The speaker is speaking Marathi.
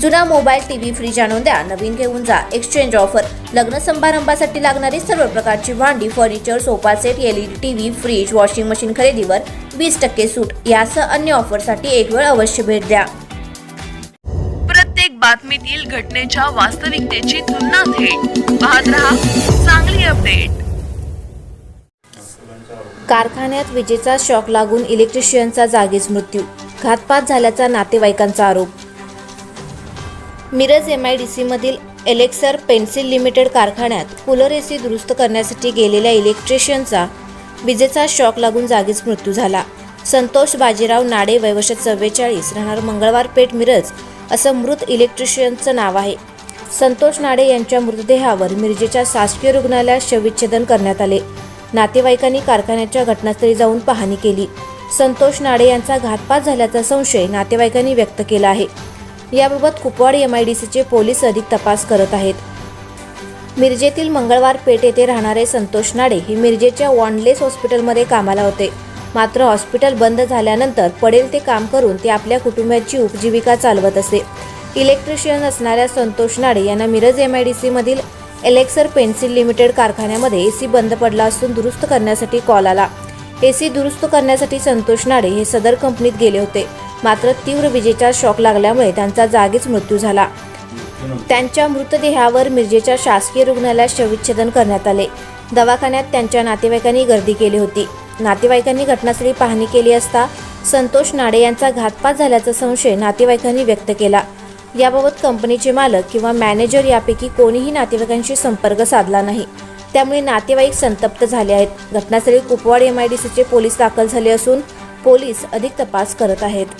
जुना मोबाईल टीव्ही फ्रीज आणून द्या. नवीन घेऊन जा. एक्सचेंज ऑफर लग्न समारंभासाठी लागणारी सर्व प्रकारची भांडी furniture sofa set LED TV fridge washing machine खरेदीवर वीस टक्के सूट. यासह अन्य ऑफरसाठी एक वेळ अवश्य भेट द्या. प्रत्येक बातमीतील घटनेच्या वास्तविकतेची तुलना थेट. पाहत रहा चांगली अपडेट. कारखान्यात विजेचा शॉक लागून इलेक्ट्रिशियनचा जागीच मृत्यू. घातपात झाल्याचा नातेवाईकांचा आरोप. मिरज एम आय डी सीमधील एलेक्सर पेन्सिल लिमिटेड कारखान्यात कूलर एसी दुरुस्त करण्यासाठी गेलेल्या इलेक्ट्रिशियनचा विजेचा शॉक लागून जागीच मृत्यू झाला. संतोष बाजीराव नाडे वयवश चव्वेचाळीस राहणार मंगळवार पेठ मिरज असं मृत इलेक्ट्रिशियनचं नाव आहे. संतोष नाडे यांच्या मृतदेहावर मिरजेच्या शासकीय रुग्णालयात शवविच्छेदन करण्यात आले. नातेवाईकांनी कारखान्याच्या घटनास्थळी जाऊन पाहणी केली. संतोष नाडे यांचा घातपात झाल्याचा संशय नातेवाईकांनी व्यक्त केला आहे. याबाबत कुपवाड एम आय डी सीचे पोलीस अधिक तपास करत आहेत. मिरजेतील मंगळवार पेठ येथे राहणारे संतोष नाडे हे मिरजेच्या वॉन्डलेस हॉस्पिटलमध्ये कामाला होते. मात्र हॉस्पिटल बंद झाल्यानंतर पडेल ते काम करून ते आपल्या कुटुंबाची उपजीविका चालवत असे. इलेक्ट्रिशियन असणाऱ्या संतोष नाडे यांना मिरज एम आय डी सीमधील एलेक्सर पेन्सिल लिमिटेड कारखान्यामध्ये ए सी बंद पडला असून दुरुस्त करण्यासाठी कॉल आला. ए सी दुरुस्त करण्यासाठी संतोष नाडे हे सदर कंपनीत गेले होते. मात्र तीव्र विजेचा शॉक लागल्यामुळे त्यांचा जागीच मृत्यू झाला. त्यांच्या मृतदेहावर मिरजेच्या शासकीय रुग्णालयात शवविच्छेदन करण्यात आले. दवाखान्यात त्यांच्या नातेवाईकांनी गर्दी केली होती. नातेवाईकांनी घटनास्थळी पाहणी केली असता संतोष नाडे यांचा घातपात झाल्याचा संशय नातेवाईकांनी व्यक्त केला. याबाबत कंपनीचे मालक किंवा मॅनेजर यापैकी कोणीही नातेवाईकांशी संपर्क साधला नाही. त्यामुळे नातेवाईक संतप्त झाले आहेत. घटनास्थळी कुपवाड एम आय डी सीचे पोलीस दाखल झाले असून पोलीस अधिक तपास करत आहेत.